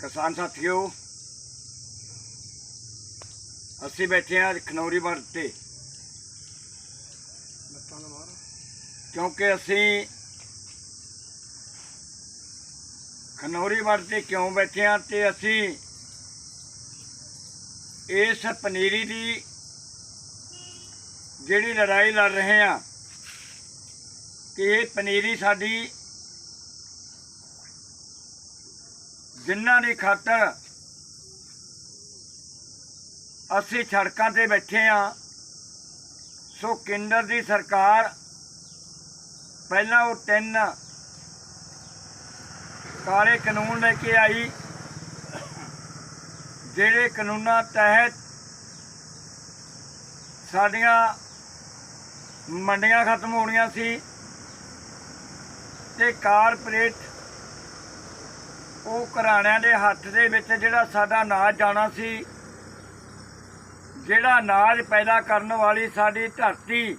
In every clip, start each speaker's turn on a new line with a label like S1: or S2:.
S1: ਕਿਸਾਨ ਸਾਥੀਓ, ਅਸੀਂ ਬੈਠੇ ਹਾਂ ਖਨੌਰੀ ਵਰਤ ਤੇ। ਕਿਉਂਕਿ ਅਸੀਂ ਖਨੌਰੀ ਵਰਤ ਤੇ ਕਿਉਂ ਬੈਠੇ ਹਾਂ ਤੇ ਅਸੀਂ ਇਸ ਪਨੀਰੀ ਦੀ ਜਿਹੜੀ ਲੜਾਈ ਲੜ ਰਹੇ ਹਾਂ ਕਿ ਇਹ ਪਨੀਰੀ ਸਾਡੀ ਜਿਨ੍ਹਾਂ ਦੀ ਖਾਤਰ ਅਸੀਂ ਸੜਕਾਂ ਤੇ ਬੈਠੇ ਆ, ਸੋ ਕੇਂਦਰ ਦੀ ਸਰਕਾਰ ਪਹਿਲਾਂ ਉਹ ਤਿੰਨ ਕਾਲੇ ਕਾਨੂੰਨ ਲੈ ਕੇ ਆਈ, ਜਿਹੜੇ ਕਾਨੂੰਨਾਂ ਤਹਿਤ ਸਾਡੀਆਂ ਮੰਡੀਆਂ ਖਤਮ ਹੋਣੀਆਂ ਸੀ। ਤੇ ਕਾਰਪੋਰੇਟ ਉਹ ਘਰਾਣਿਆਂ ਦੇ ਹੱਥ ਦੇ ਵਿੱਚ ਜਿਹੜਾ ਸਾਡਾ ਅਨਾਜ ਜਾਣਾ ਸੀ, ਜਿਹੜਾ ਨਾਜ ਪੈਦਾ ਕਰਨ ਵਾਲੀ ਸਾਡੀ ਧਰਤੀ,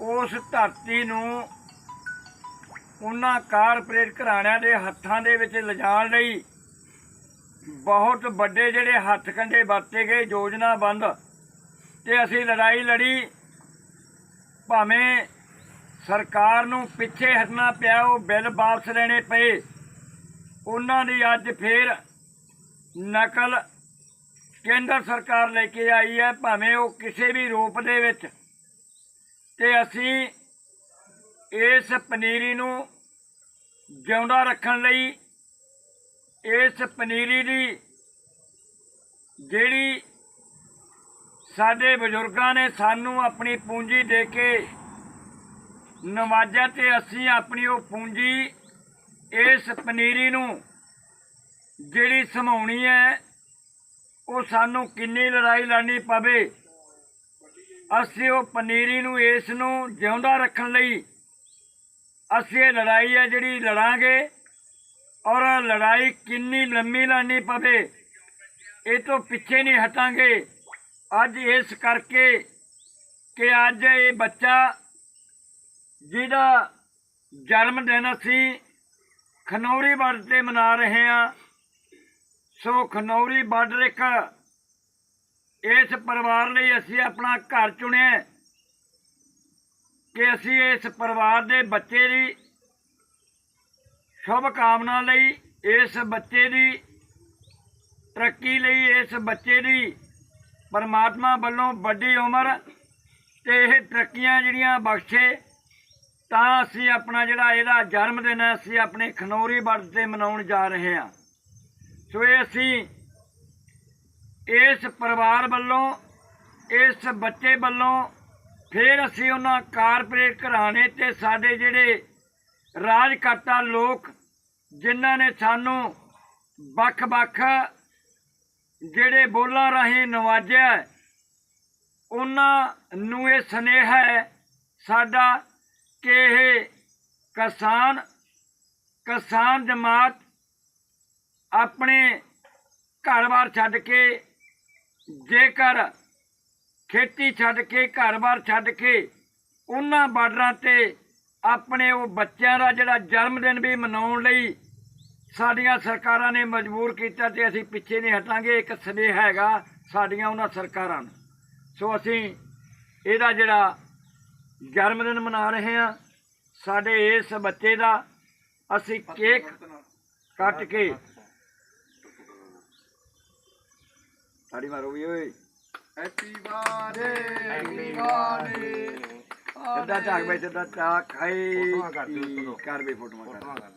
S1: ਉਸ ਧਰਤੀ ਨੂੰ ਉਹਨਾਂ ਕਾਰਪੋਰੇਟ ਘਰਾਣਿਆਂ ਦੇ ਹੱਥਾਂ ਦੇ ਵਿੱਚ ਲਿਜਾਣ ਲਈ ਬਹੁਤ ਵੱਡੇ ਜਿਹੜੇ ਹੱਥ ਕੰਡੇ ਵਰਤੇ ਗਏ ਯੋਜਨਾ ਬੰਦ ਤੇ ਅਸੀਂ ਲੜਾਈ ਲੜੀ, ਭਾਵੇਂ ਸਰਕਾਰ ਨੂੰ ਪਿੱਛੇ ਹਟਣਾ ਪਿਆ, ਉਹ ਬਿੱਲ ਵਾਪਸ ਲੈਣੇ ਪਏ। ਉਹਨਾਂ ਦੀ ਅੱਜ ਫੇਰ ਨਕਲ ਕੇਂਦਰ ਸਰਕਾਰ ਲੈ ਕੇ ਆਈ ਹੈ, ਭਾਵੇਂ ਉਹ ਕਿਸੇ ਵੀ ਰੂਪ ਦੇ ਵਿੱਚ। ਤੇ ਅਸੀਂ ਇਸ ਪਨੀਰੀ ਨੂੰ ਜਿਉਂਦਾ ਰੱਖਣ ਲਈ ਇਸ ਪਨੀਰੀ ਦੀ ਜਿਹੜੀ ਸਾਡੇ ਬਜ਼ੁਰਗਾਂ ਨੇ ਸਾਨੂੰ ਆਪਣੀ ਪੂੰਜੀ ਦੇ ਕੇ ਨਵਾਜਿਆ ਤੇ ਅਸੀਂ ਆਪਣੀ ਉਹ ਪੂੰਜੀ, ਇਸ ਪਨੀਰੀ ਨੂੰ ਜਿਹੜੀ ਸਮਾਉਣੀ ਹੈ, ਉਹ ਸਾਨੂੰ ਕਿੰਨੀ ਲੜਾਈ ਲੜਨੀ ਪਵੇ? ਅਸੀਂ ਉਹ ਪਨੀਰੀ ਨੂੰ ਇਸ ਨੂੰ ਜਿਉਂਦਾ ਰੱਖਣ ਲਈ ਅਸੀਂ ਇਹ ਲੜਾਈ ਹੈ ਜਿਹੜੀ ਲੜਾਂਗੇ ਔਰ ਲੜਾਈ ਕਿੰਨੀ ਲੰਮੀ ਲੜਨੀ ਪਵੇ, ਇਹ ਤੋਂ ਪਿੱਛੇ ਨਹੀਂ ਹਟਾਂਗੇ। ਅੱਜ ਇਸ ਕਰਕੇ ਕਿ ਅੱਜ ਇਹ ਬੱਚਾ ਜਿਹਦਾ ਜਨਮ ਦਿਨ ਅਸੀਂ ਖਨੌਰੀ ਬਾਰਡਰ ਤੇ ਮਨਾ ਰਹੇ ਹਾਂ। ਸੋ ਖਨੌਰੀ ਬਾਰਡਰ ਇੱਕ ਇਸ ਪਰਿਵਾਰ ਲਈ ਅਸੀਂ ਆਪਣਾ ਘਰ ਚੁਣਿਆ ਕਿ ਅਸੀਂ ਇਸ ਪਰਿਵਾਰ ਦੇ ਬੱਚੇ ਦੀ ਸ਼ੁਭ ਕਾਮਨਾ ਲਈ, ਇਸ ਬੱਚੇ ਦੀ ਤਰੱਕੀ ਲਈ, ਇਸ ਬੱਚੇ ਦੀ ਪਰਮਾਤਮਾ ਵੱਲੋਂ ਵੱਡੀ ਉਮਰ ਤੇ ਇਹ ਤਰੱਕੀਆਂ ਜਿਹੜੀਆਂ ਬਖਸ਼ੇ ਤਾਂ ਅਸੀਂ ਆਪਣਾ ਜਿਹੜਾ ਇਹਦਾ ਜਨਮ ਦਿਨ ਹੈ, ਅਸੀਂ ਆਪਣੇ ਖਨੌਰੀ ਵਰਤ ਤੇ ਮਨਾਉਣ ਜਾ ਰਹੇ ਹਾਂ। ਸੋ ਇਹ ਅਸੀਂ ਇਸ ਪਰਿਵਾਰ ਵੱਲੋਂ, ਇਸ ਬੱਚੇ ਵੱਲੋਂ ਫਿਰ ਅਸੀਂ ਉਹਨਾਂ ਕਾਰਪੋਰੇਟ ਘਰਾਣੇ ਤੇ ਸਾਡੇ ਜਿਹੜੇ ਰਾਜਕਰਤਾ ਲੋਕ ਜਿਨ੍ਹਾਂ ਨੇ ਸਾਨੂੰ ਵੱਖ-ਵੱਖ ਜਿਹੜੇ ਬੋਲਾਂ ਰਾਹੀਂ ਨਵਾਜਿਆ ਉਹਨਾਂ ਨੂੰ ਇਹ ਸਨੇਹ ਹੈ, ਸਾਡਾ ਕਿਸਾਨ ਕਿਸਾਨ ਜਮਾਤ ਆਪਣੇ ਘਰ-ਬਾਰ ਛੱਡ ਕੇ, ਜੇਕਰ ਖੇਤੀ ਛੱਡ ਕੇ, ਘਰ-ਬਾਰ ਛੱਡ ਕੇ ਉਹਨਾਂ ਬਾਰਡਰਾਂ ਤੇ ਆਪਣੇ ਉਹ ਬੱਚਿਆਂ ਦਾ ਜਿਹੜਾ ਜਨਮ ਦਿਨ ਵੀ ਮਨਾਉਣ ਲਈ ਸਾਡੀਆਂ ਸਰਕਾਰਾਂ ਨੇ ਮਜਬੂਰ ਕੀਤਾ ਤੇ ਅਸੀਂ ਪਿੱਛੇ ਨਹੀਂ ਹਟਾਂਗੇ, ਇੱਕ ਸਨੇਹ ਹੈਗਾ ਸਾਡੀਆਂ ਉਹਨਾਂ ਸਰਕਾਰਾਂ ਨੂੰ। ਸੋ ਅਸੀਂ ਇਹਦਾ ਜਿਹੜਾ ਜਨਮ ਦਿਨ ਮਨਾ ਰਹੇ ਹਾਂ ਸਾਡੇ ਇਸ ਬੱਚੇ ਦਾ ਅਸੀਂ ਕੇਕ ਕੱਟ ਕੇ ਤਾੜੀ ਮਾਰੋ ਵੀ ਓਏ।
S2: ਹੈਪੀ ਬਰਥਡੇ ਹੈਪੀ ਬਰਥਡੇ
S1: ਸਿੱਧਾ ਝਾਕ ਬਈ ਸਿੱਧਾ ਝਾਕ। ਖਾਈ
S2: ਫੋਟੋਆਂ ਕਰ
S1: ਵੀ
S2: ਫੋਟੋਆਂ ਕਰ